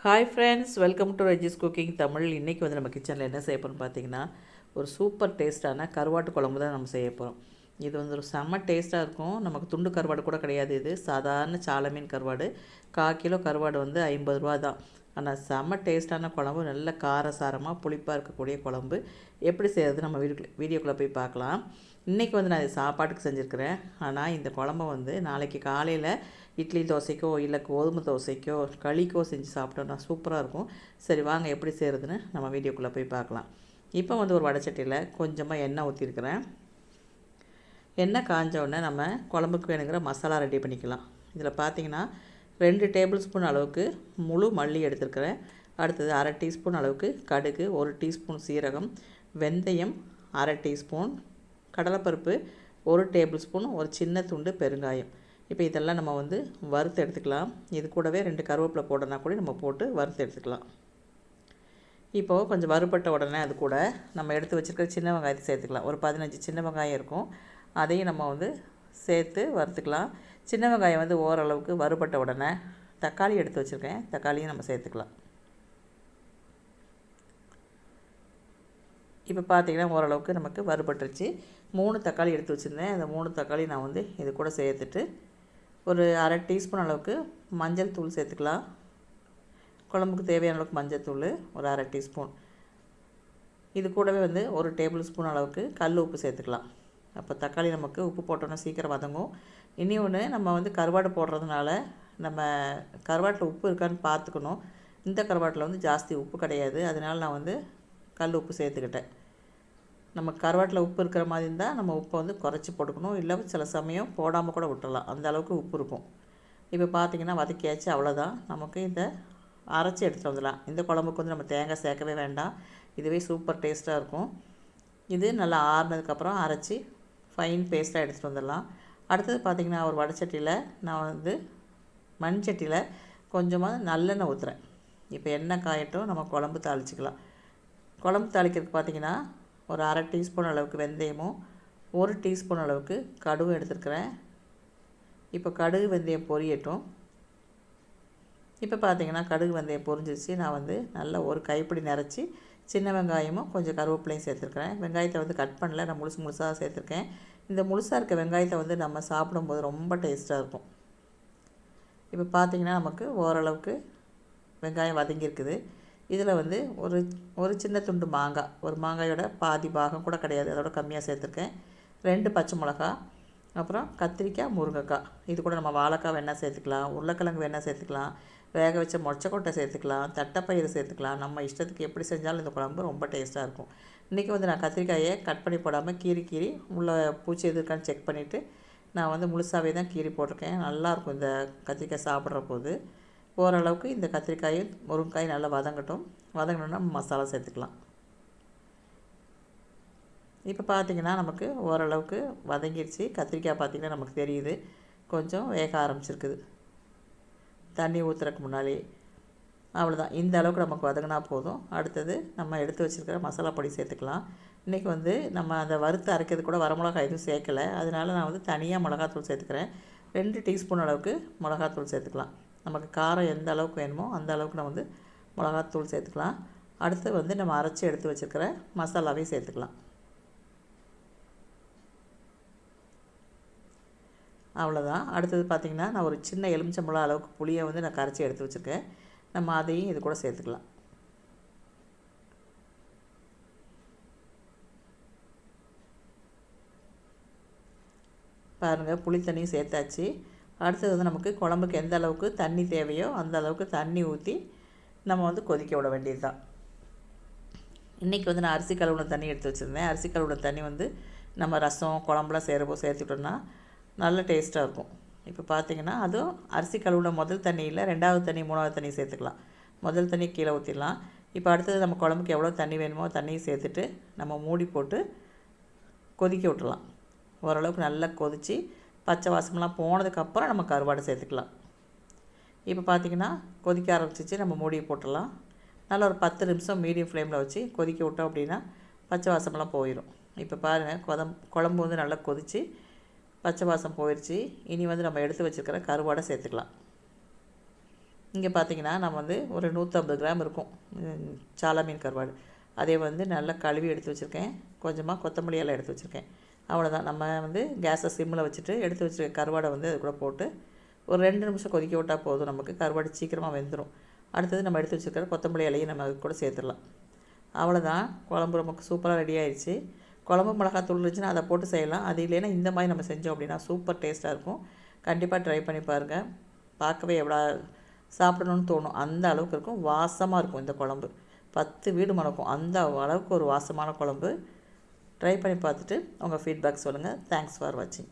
Hi friends welcome to Rajis cooking Tamil இன்றைக்கி வந்து நம்ம கிச்சனில் என்ன செய்ய போகிறோம் பார்த்தீங்கன்னா ஒரு சூப்பர் டேஸ்ட்டான கருவாட்டு குழம்பு தான் நம்ம செய்ய போகிறோம் இது வந்து ஒரு செம்ம டேஸ்ட்டாக இருக்கும். நமக்கு துண்டு கருவாடு கூட கிடையாது இது. சாதாரண சால மீன் கருவாடு. கால் கிலோ கருவாடு வந்து ஐம்பது ரூபா தான். ஆனால் செம்ம டேஸ்ட்டான குழம்பு. நல்ல காரசாரமாக புளிப்பாக இருக்கக்கூடிய குழம்பு. எப்படி செய்கிறது நம்ம வீடியோ வீடியோக்குள்ளே போய் பார்க்கலாம். இன்றைக்கி வந்து நான் இது சாப்பாட்டுக்கு செஞ்சுருக்கிறேன். ஆனால் இந்த குழம்ப வந்து நாளைக்கு காலையில் இட்லி தோசைக்கோ இல்லை கோதுமை தோசைக்கோ களிக்கோ செஞ்சு சாப்பிட்டோம்னா சூப்பராக இருக்கும். சரி வாங்க எப்படி செய்கிறதுன்னு நம்ம வீடியோக்குள்ளே போய் பார்க்கலாம். இப்போ வந்து ஒரு வடச்சட்டியில் கொஞ்சமாக எண்ணெய் ஊற்றிருக்கிறேன் எண்ணெய் காஞ்ச உடனே நம்ம குழம்புக்கு வேணுங்கிற மசாலா ரெடி பண்ணிக்கலாம். இதில் பார்த்தீங்கன்னா ரெண்டு டேபிள் ஸ்பூன் அளவுக்கு முழு மல்லி எடுத்துருக்கிறேன். அடுத்தது அரை டீஸ்பூன் அளவுக்கு கடுகு ஒரு டீஸ்பூன் சீரகம் வெந்தயம் அரை டீஸ்பூன் கடலைப்பருப்பு ஒரு டேபிள் ஸ்பூன் ஒரு சின்ன துண்டு பெருங்காயம். இப்போ இதெல்லாம் நம்ம வந்து வறுத்து எடுத்துக்கலாம். இது கூடவே ரெண்டு கருவேப்பிலை போடனா கூட நம்ம போட்டு வறுத்து எடுத்துக்கலாம். இப்போது கொஞ்சம் வறுபட்ட உடனே அது கூட நம்ம எடுத்து வச்சுருக்கிற சின்ன வெங்காயத்தை சேர்த்துக்கலாம். ஒரு பதினஞ்சு சின்ன வெங்காயம் இருக்கும். அதையும் நம்ம வந்து சேர்த்து வறுத்துக்கலாம். சின்ன வெங்காயம் வந்து ஓரளவுக்கு வறுபட்ட உடனே தக்காளி எடுத்து வச்சுருக்கேன். தக்காளியும் நம்ம சேர்த்துக்கலாம். இப்போ பார்த்தீங்கன்னா ஓரளவுக்கு நமக்கு வறுபட்டுருச்சு. மூணு தக்காளி எடுத்து வச்சுருந்தேன். அந்த மூணு தக்காளி நான் வந்து இது கூட சேர்த்துட்டு ஒரு அரை டீஸ்பூன் அளவுக்கு மஞ்சள் தூள் சேர்த்துக்கலாம். குழம்புக்கு தேவையான அளவுக்கு மஞ்சள் தூள் ஒரு அரை டீஸ்பூன். இது கூடவே வந்து ஒரு டேபிள் ஸ்பூன் அளவுக்கு கல் உப்பு சேர்த்துக்கலாம். அப்போ தக்காளி நமக்கு உப்பு போட்டோன்னா சீக்கிரம் வதங்கும். இனி ஒன்று நம்ம வந்து கருவாடு போடுறதுனால நம்ம கருவாட்டில் உப்பு இருக்கான்னு பார்த்துக்கணும். இந்த கருவாட்டில் வந்து ஜாஸ்தி உப்பு கிடையாது. அதனால் நான் வந்து கல் உப்பு சேர்த்துக்கிட்டேன். நம்ம கருவாட்டில் உப்பு இருக்கிற மாதிரி இருந்தால் நம்ம உப்பை வந்து குறைச்சி போட்டுக்கணும். இல்லை சில சமயம் போடாமல் கூட விட்டுடலாம் அந்த அளவுக்கு உப்பு இருக்கும். இப்போ பார்த்திங்கன்னா வதக்கியாச்சு அவ்வளோதான் நமக்கு இந்த அரைச்சி எடுத்துகிட்டு வந்துடலாம். இந்த குழம்புக்கு வந்து நம்ம தேங்காய் சேர்க்கவே வேண்டாம். இதுவே சூப்பர் டேஸ்ட்டாக இருக்கும். இது நல்லா ஆறுனதுக்கப்புறம் அரைச்சி ஃபைன் பேஸ்ட்டாக எடுத்துகிட்டு வந்துடலாம். அடுத்தது பார்த்திங்கன்னா ஒரு வடச்சட்டியில் நான் வந்து மண் சட்டியில் கொஞ்சமாக நல்லெண்ணெய் ஊற்றுறேன் இப்போ எண்ணெய் காயட்டும் நம்ம குழம்பு தாளிச்சிக்கலாம். குழம்பு தாளிக்கிறதுக்கு பார்த்திங்கன்னா ஒரு அரை டீஸ்பூன் அளவுக்கு வெந்தயமும் ஒரு டீஸ்பூன் அளவுக்கு கடுகு எடுத்துருக்குறேன். இப்போ கடுகு வெந்தயம் பொரியட்டும். இப்போ பார்த்திங்கன்னா கடுகு வெந்தயம் பொரிஞ்சிச்சு நான் வந்து நல்லா ஒரு கைப்பிடி நிறச்சி சின்ன வெங்காயமும் கொஞ்சம் கருவேப்பிலையும் சேர்த்துருக்குறேன். வெங்காயத்தை வந்து கட் பண்ணல நான் முழுசு முழுசாக சேர்த்துருக்கேன். இந்த முழுசாக இருக்க வெங்காயத்தை வந்து நம்ம சாப்பிடும்போது ரொம்ப டேஸ்ட்டாக இருக்கும். இப்போ பார்த்திங்கன்னா நமக்கு ஓரளவுக்கு வெங்காயம் வதங்கியிருக்குது. இதில் வந்து ஒரு ஒரு சின்ன துண்டு மாங்காய் ஒரு மாங்காயோட பாதி பாகம் கூட கிடையாது அதோட கம்மியாக சேர்த்துருக்கேன். ரெண்டு பச்சை மிளகா அப்புறம் கத்திரிக்காய் முருங்கைக்காய். இது கூட நம்ம வாழைக்காய் வேணால் சேர்த்துக்கலாம் உருளைக்கிழங்கு வேணால் சேர்த்துக்கலாம். வேக வச்ச மொச்சக்கொட்டை சேர்த்துக்கலாம் தட்டைப்பயிறு சேர்த்துக்கலாம். நம்ம இஷ்டத்துக்கு எப்படி செஞ்சாலும் இந்த குழம்பு ரொம்ப டேஸ்ட்டாக இருக்கும். இன்றைக்கி வந்து நான் கத்திரிக்காயை கட் பண்ணி போடாமல் கீறி கீறி உள்ள பூச்சி எது இருக்கான்னு செக் பண்ணிவிட்டு நான் வந்து முழுசாகவே தான் கீறி போட்டிருக்கேன். நல்லாயிருக்கும் இந்த கத்திரிக்காய் சாப்பிட்ற போது. ஓரளவுக்கு இந்த கத்திரிக்காயும் முருங்காய் நல்லா வதங்கட்டும். வதங்கணுன்னா மசாலா சேர்த்துக்கலாம். இப்போ பார்த்திங்கன்னா நமக்கு ஓரளவுக்கு வதங்கிடுச்சு கத்திரிக்காய் பார்த்திங்கன்னா நமக்கு தெரியுது. கொஞ்சம் வேக ஆரம்பிச்சிருக்குது. தண்ணி ஊற்றுறக்கு முன்னாடி. அவ்வளோதான் இந்த அளவுக்கு நமக்கு வதங்கினா போதும். அடுத்தது நம்ம எடுத்து வச்சுருக்கிற மசாலா பொடி சேர்த்துக்கலாம். இன்றைக்கி வந்து நம்ம அந்த வறுத்து அரைக்கிறது கூட வரமிளகாய் எதுவும் சேர்க்கலை. அதனால் நான் வந்து தனியாக மிளகாத்தூள் சேர்த்துக்கிறேன். ரெண்டு டீஸ்பூன் அளவுக்கு மிளகாத்தூள் சேர்த்துக்கலாம். நமக்கு காரம் எந்த அளவுக்கு வேணுமோ அந்த அளவுக்கு நம்ம வந்து மிளகாத்தூள் சேர்த்துக்கலாம். அடுத்து வந்து நம்ம அரைச்சி எடுத்து வச்சுருக்கிற மசாலாவையும் சேர்த்துக்கலாம். அவ்வளோதான் அடுத்தது பார்த்திங்கன்னா நான் ஒரு சின்ன எலுமிச்சம்பழம் அளவுக்கு புளியை வந்து நான் கரைச்சி எடுத்து வச்சுருக்கேன். நம்ம அதையும் இது கூட சேர்த்துக்கலாம். பாருங்கள் புளி தண்ணியும் சேர்த்தாச்சு. அடுத்தது வந்து நமக்கு குழம்புக்கு எந்த அளவுக்கு தண்ணி தேவையோ அந்த அளவுக்கு தண்ணி ஊற்றி நம்ம வந்து கொதிக்க விட வேண்டியது தான் இன்றைக்கி வந்து நான் அரிசி கழுவுன தண்ணி எடுத்து வச்சுருந்தேன். அரிசி கழுவுன தண்ணி வந்து நம்ம ரசம் குழம்புலாம் சேரப்போ சேர்த்துட்டோம்னா நல்ல டேஸ்ட்டாக இருக்கும். இப்போ பார்த்திங்கன்னா அதுவும் அரிசி கழுவுன முதல் தண்ணியில் ரெண்டாவது தண்ணி மூணாவது தண்ணி சேர்த்துக்கலாம். முதல் தண்ணி கீழே ஊற்றிடலாம் இப்போ அடுத்தது நம்ம குழம்புக்கு எவ்வளோ தண்ணி வேணுமோ தண்ணியை சேர்த்துட்டு நம்ம மூடி போட்டு கொதிக்க விட்டுலாம் ஓரளவுக்கு நல்லா கொதித்து பச்சை வாசமெல்லாம் போனதுக்கப்புறம் நம்ம கருவாடு சேர்த்துக்கலாம். இப்போ பார்த்திங்கன்னா கொதிக்க ஆரம்பிச்சிச்சு நம்ம மூடியை போட்டுடலாம். நல்லா ஒரு பத்து நிமிஷம் மீடியம் ஃப்ளேமில் வச்சு கொதிக்க விட்டோம் அப்படின்னா பச்சை வாசமெல்லாம் போயிடும் இப்போ பாருங்கள் கொதம் குழம்பு வந்து நல்லா கொதித்து பச்சை வாசம் போயிடுச்சு இனி வந்து நம்ம எடுத்து வச்சுருக்கிற கருவாடை சேர்த்துக்கலாம். இங்கே பார்த்தீங்கன்னா நம்ம வந்து ஒரு நூற்றம்பது கிராம் இருக்கும். சாலா மீன் கருவாடு. அதே வந்து நல்லா கழுவி எடுத்து வச்சுருக்கேன். கொஞ்சமாக கொத்தமல்லியெல்லாம் எடுத்து வச்சுருக்கேன். அவ்வளோதான் நம்ம வந்து கேஸை சிம்மில் வச்சுட்டு எடுத்து வச்சுருக்க கருவாடை வந்து அது கூட போட்டு ஒரு ரெண்டு நிமிஷம் கொதிக்க விட்டால் போதும். நமக்கு கருவாடு சீக்கிரமாக வெந்துடும் அடுத்தது நம்ம எடுத்து வச்சுருக்கிற கொத்தமல்லி இலையும் நம்ம கூட சேர்த்துடலாம். அவ்வளோதான் குழம்பு நமக்கு சூப்பராக ரெடி ஆயிடுச்சு குழம்பு மிளகாத்தூள் இருந்துச்சுன்னா அதை போட்டு செய்யலாம். அது இல்லைன்னா இந்த மாதிரி நம்ம செஞ்சோம் அப்படின்னா சூப்பர் டேஸ்ட்டாக இருக்கும். கண்டிப்பாக ட்ரை பண்ணி பாருங்கள் பார்க்கவே எவ்வளோ சாப்பிடணும்னு தோணும். அந்த அளவுக்கு இருக்கும். வாசமாக இருக்கும் இந்த குழம்பு. பத்து வீடு மணக்கும். அந்த அளவுக்கு ஒரு வாசமான குழம்பு. ட்ரை பண்ணி பார்த்துட்டு உங்கள் ஃபீட்பேக் சொல்லுங்கள் தேங்க்ஸ் ஃபார் வாட்சிங்